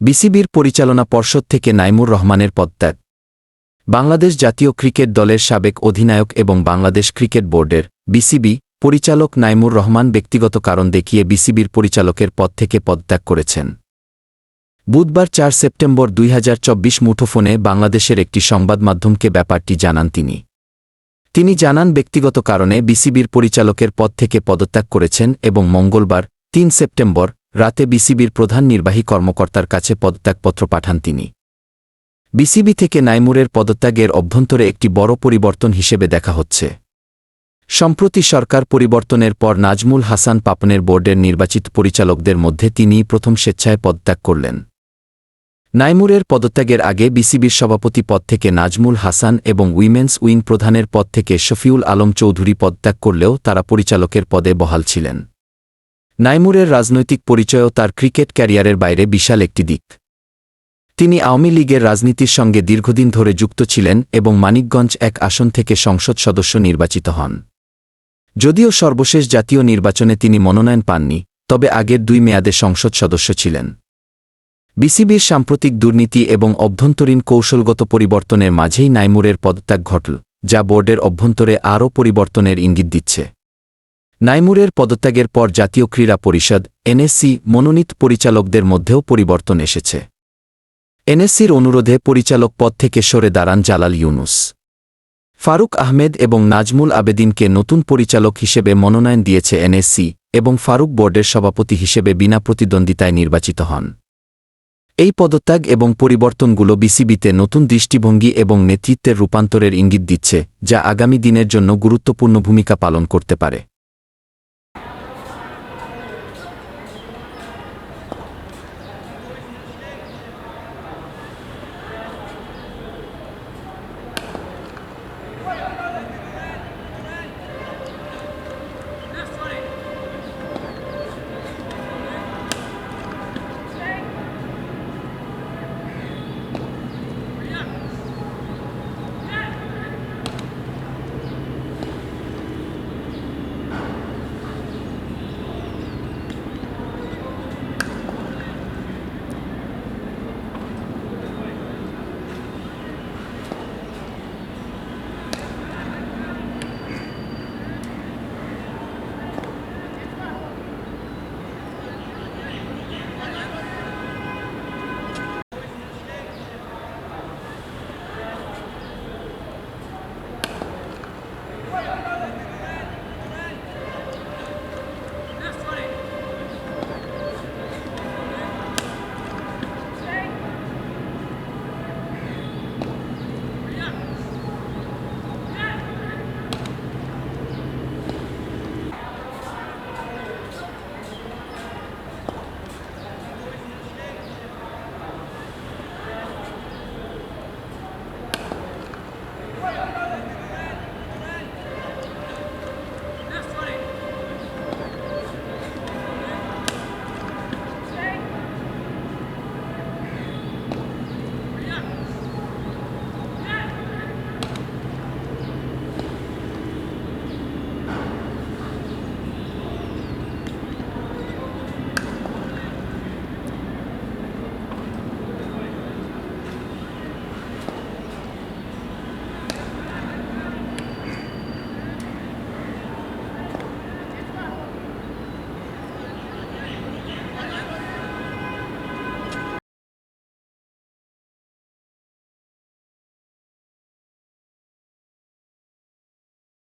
বিসিবির পরিচালনা পর্ষদ থেকে নাইমুর রহমানের পদত্যাগ। বাংলাদেশ জাতীয় ক্রিকেট দলের সাবেক অধিনায়ক এবং বাংলাদেশ ক্রিকেট বোর্ডের বিসিবি পরিচালক নাইমুর রহমান ব্যক্তিগত কারণ দেখিয়ে বিসিবির পরিচালকের পদ থেকে পদত্যাগ করেছেন। বুধবার চার সেপ্টেম্বর দুই হাজার চব্বিশ মুঠোফোনে বাংলাদেশের একটি সংবাদ মাধ্যমকে ব্যাপারটি জানান তিনি। তিনি জানান, ব্যক্তিগত কারণে বিসিবির পরিচালকের পদ থেকে পদত্যাগ করেছেন এবং মঙ্গলবার, তিন সেপ্টেম্বর রাতে বিসিবির প্রধান নির্বাহী কর্মকর্তার কাছে পদত্যাগপত্র পাঠান তিনি। বিসিবি থেকে নাইমুরের পদত্যাগের অভ্যন্তরে একটি বড় পরিবর্তন হিসেবে দেখা হচ্ছে। সম্প্রতি সরকার পরিবর্তনের পর নাজমুল হাসান পাপনের বোর্ডের নির্বাচিত পরিচালকদের মধ্যে তিনিই প্রথম স্বেচ্ছায় পদত্যাগ করলেন। নাইমুরের পদত্যাগের আগে বিসিবির সভাপতি পদ থেকে নাজমুল হাসান এবং উইমেন্স উইং প্রধানের পদ থেকে শফিউল আলম চৌধুরী পদত্যাগ করলেও তারা পরিচালকের পদে বহাল ছিলেন। নাইমুরের রাজনৈতিক পরিচয়ও তার ক্রিকেট ক্যারিয়ারের বাইরে বিশাল একটি দিক। তিনি আওয়ামী লীগের রাজনীতির সঙ্গে দীর্ঘদিন ধরে যুক্ত ছিলেন এবং মানিকগঞ্জ এক আসন থেকে সংসদ সদস্য নির্বাচিত হন। যদিও সর্বশেষ জাতীয় নির্বাচনে তিনি মনোনয়ন পাননি, তবে আগের দুই মেয়াদে সংসদ সদস্য ছিলেন। বিসিবির সাম্প্রতিক দুর্নীতি এবং অভ্যন্তরীণ কৌশলগত পরিবর্তনের মাঝেই নাইমুরের পদত্যাগ ঘটল, যা বোর্ডের অভ্যন্তরে আরও পরিবর্তনের ইঙ্গিত দিচ্ছে। নাইমুরের পদত্যাগের পর জাতীয় ক্রীড়া পরিষদ এনএসসি মনোনীত পরিচালকদের মধ্যেও পরিবর্তন এসেছে। এনএসসির অনুরোধে পরিচালক পদ থেকে সরে দাঁড়ান জালাল ইউনুস। ফারুক আহমেদ এবং নাজমুল আবেদিনকে নতুন পরিচালক হিসেবে মনোনয়ন দিয়েছে এনএসসি এবং ফারুক বোর্ডের সভাপতি হিসেবে বিনা প্রতিদ্বন্দ্বিতায় নির্বাচিত হন। এই পদত্যাগ এবং পরিবর্তনগুলো বিসিবিতে নতুন দৃষ্টিভঙ্গি এবং নেতৃত্বের রূপান্তরের ইঙ্গিত দিচ্ছে, যা আগামী দিনের জন্য গুরুত্বপূর্ণ ভূমিকা পালন করতে পারে।